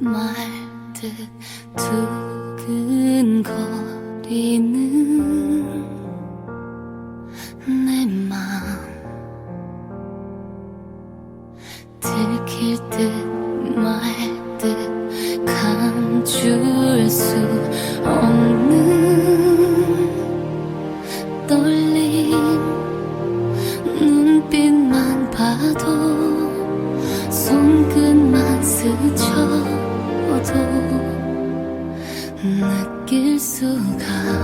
말듯 두근거리는 내 맘 들킬 듯 말 듯 감출 수 없는 떨림 눈빛만 봐도 손끝만 스쳐 苏卡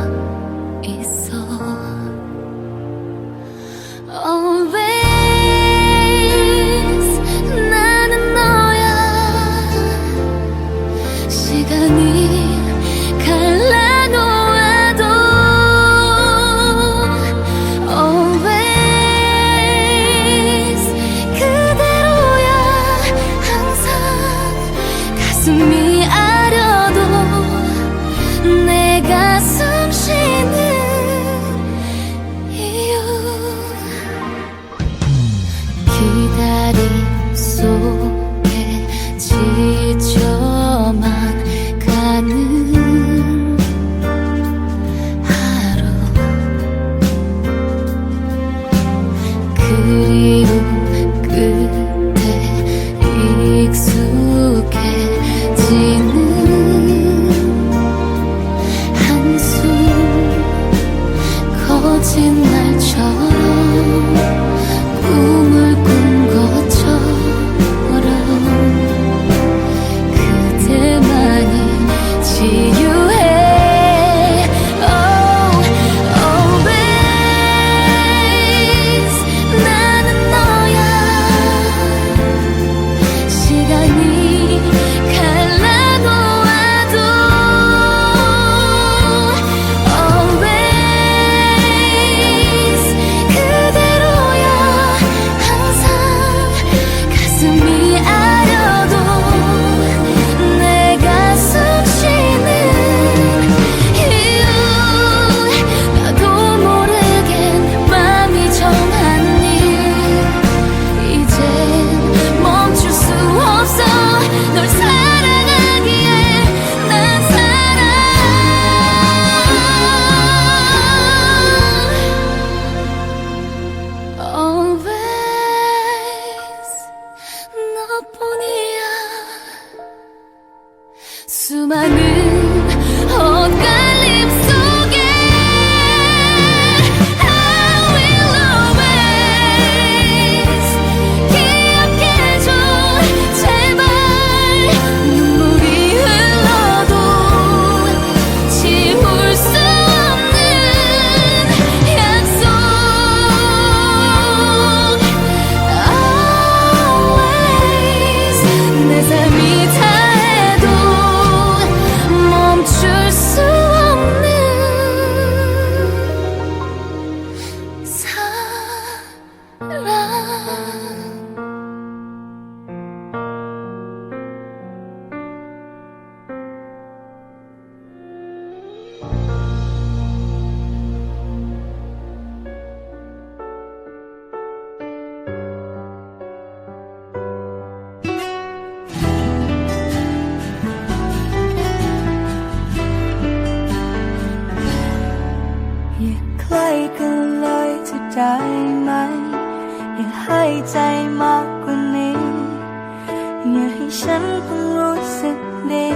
ฉันเพิ่งรู้สึกดี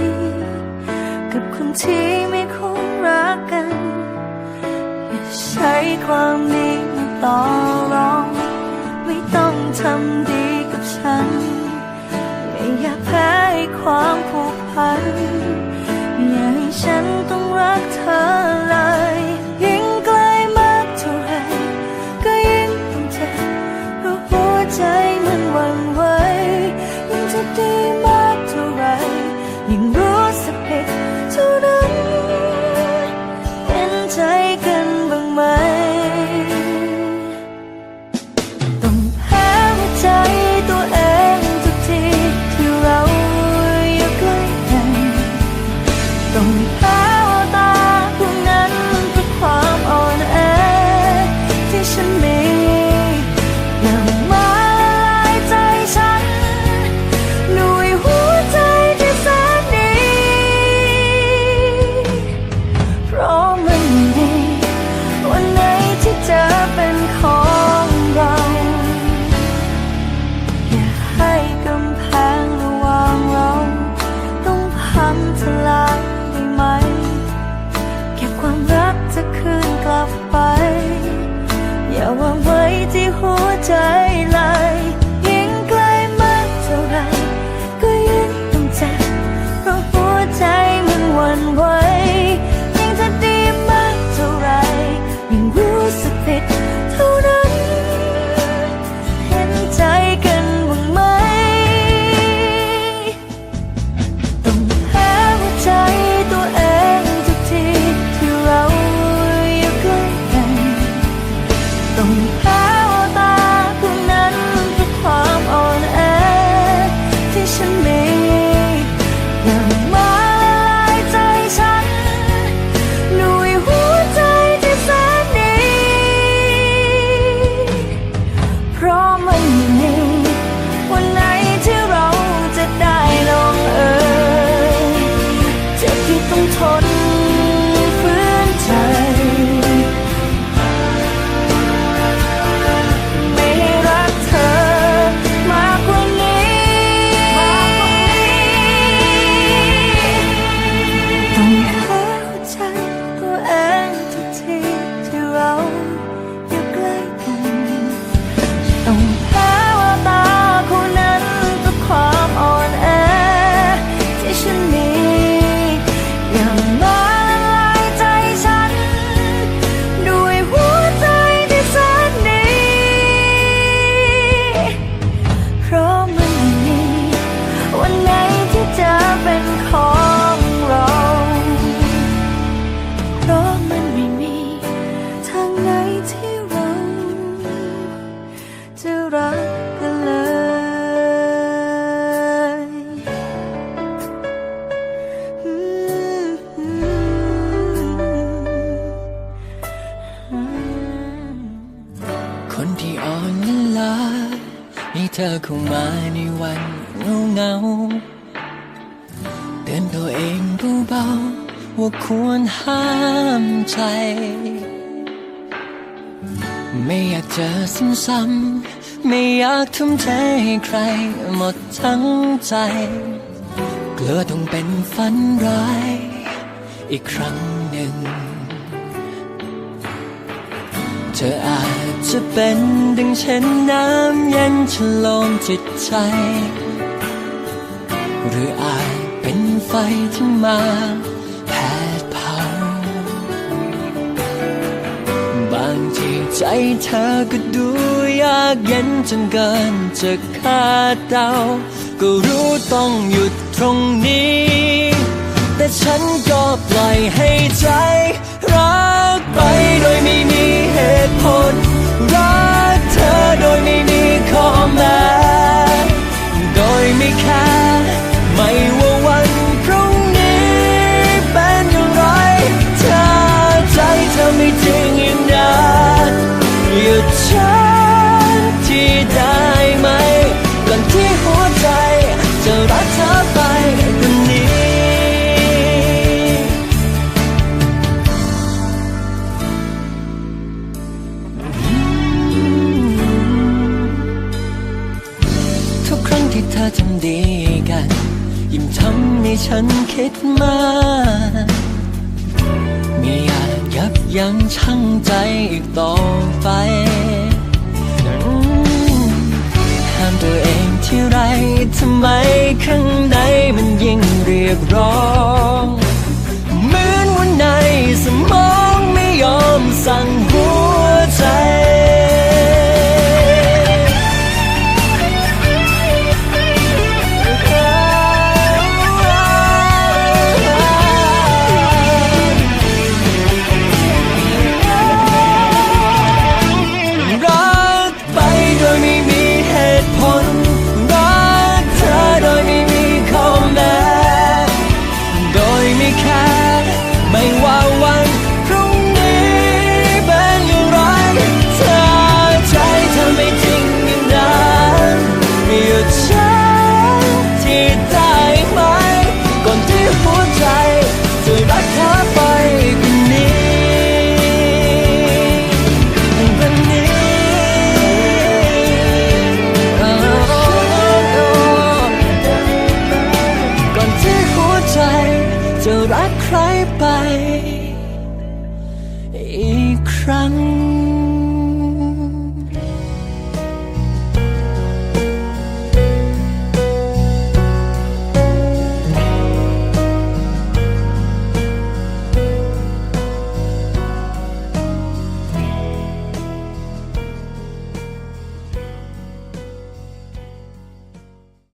กับคนที่ไม่คุ้รักกัน อย่าใช้ความดีมาต่อรอง ไม่ต้องทำดีกับฉันไม่อยากแพ้ความผูกพัน อย่าให้ฉันต้องรักเธอ ไป อย่าวางไว้ที่หัวใจำใจ ไม่อยากเจอซ้ำๆไม่อยากทุ่มเทให้ใครหมดทั้งใจ เกลือต้องเป็นฝันร้าย อีกครั้งหนึ่ง เธออาจจะเป็นดึงเช่นน้ำเย็นฉลมจิตใจ หรืออาจเป็นไฟที่มา ใจเธอก็ดูยากเย็นจนเกินจะคาดเดาก็รู้ต้องหยุดตรงนี้ แต่ฉันก็ปล่อยให้ใจรักไปโดยไม่มีเหตุผล รักเธอโดยไม่มีข้อแม้โดยไม่แค่ อทำดีกัน ยิ่งทำให้ฉันคิดมากไม่อยากยับยั้งชั่งใจอีกต่อไปห้ามตัวเองที่ไรทำไมข้างในมันยิ่งเรียกร้องเหมือนวันในสมอง จะรักใครไป อีกครั้ง